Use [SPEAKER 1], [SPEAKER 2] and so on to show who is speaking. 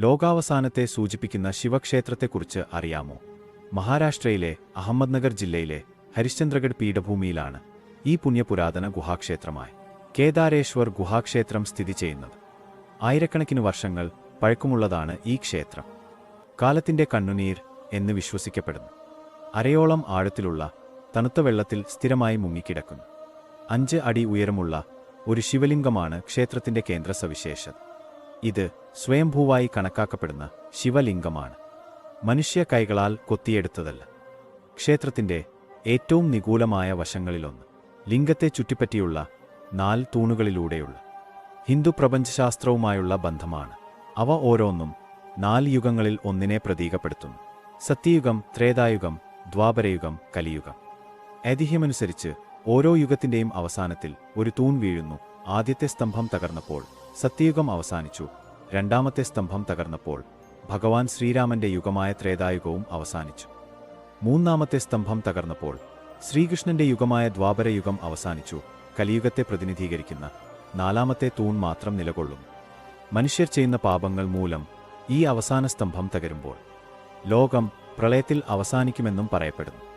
[SPEAKER 1] ലോകാവസാനത്തെ സൂചിപ്പിക്കുന്ന ശിവക്ഷേത്രത്തെക്കുറിച്ച് അറിയാമോ? മഹാരാഷ്ട്രയിലെ അഹമ്മദ്നഗർ ജില്ലയിലെ ഹരിശ്ചന്ദ്രഗഡ് പീഠഭൂമിയിലാണ് ഈ പുണ്യപുരാതന ഗുഹാക്ഷേത്രമായ കേദാരേശ്വർ ഗുഹാക്ഷേത്രം സ്ഥിതി ചെയ്യുന്നത്. ആയിരക്കണക്കിന് വർഷങ്ങൾ പഴക്കമുള്ളതാണ് ഈ ക്ഷേത്രം. കാലത്തിന്റെ കണ്ണുനീർ എന്ന് വിശ്വസിക്കപ്പെടുന്നു. അരയോളം ആഴത്തിലുള്ള തണുത്ത വെള്ളത്തിൽ സ്ഥിരമായി മുങ്ങിക്കിടക്കുന്നു. അഞ്ച് അടി ഉയരമുള്ള ഒരു ശിവലിംഗമാണ് ക്ഷേത്രത്തിന്റെ കേന്ദ്ര സവിശേഷത ഇത് സ്വയംഭൂവായി കണക്കാക്കപ്പെടുന്ന ശിവലിംഗമാണ്. മനുഷ്യ കൈകളാൽ കൊത്തിയെടുത്തതല്ല. ക്ഷേത്രത്തിന്റെ ഏറ്റവും നിഗൂലമായ വശങ്ങളിലൊന്ന് ലിംഗത്തെ ചുറ്റിപ്പറ്റിയുള്ള നാല് തൂണുകളിലൂടെയുള്ള ഹിന്ദു പ്രപഞ്ചശാസ്ത്രവുമായുള്ള ബന്ധമാണ്. അവ ഓരോന്നും നാല് യുഗങ്ങളിൽ ഒന്നിനെ പ്രതീകപ്പെടുത്തുന്നു. സത്യയുഗം ത്രേതായുഗം ദ്വാപരയുഗം കലിയുഗം. ഐതിഹ്യമനുസരിച്ച് ഓരോ യുഗത്തിന്റെയും അവസാനത്തിൽ ഒരു തൂൺ വീഴുന്നു. ആദ്യത്തെ സ്തംഭം തകർന്നപ്പോൾ സത്യയുഗം അവസാനിച്ചു. രണ്ടാമത്തെ സ്തംഭം തകർന്നപ്പോൾ ഭഗവാൻ ശ്രീരാമന്റെ യുഗമായ ത്രേതായുഗവും അവസാനിച്ചു. മൂന്നാമത്തെ സ്തംഭം തകർന്നപ്പോൾ ശ്രീകൃഷ്ണന്റെ യുഗമായ ദ്വാപരയുഗം അവസാനിച്ചു. കലിയുഗത്തെ പ്രതിനിധീകരിക്കുന്ന നാലാമത്തെ തൂൺ മാത്രം നിലകൊള്ളും. മനുഷ്യർ ചെയ്യുന്ന പാപങ്ങൾ മൂലം ഈ അവസാന സ്തംഭം തകരുമ്പോൾ ലോകം പ്രളയത്തിൽ അവസാനിക്കുമെന്നും പറയപ്പെടുന്നു.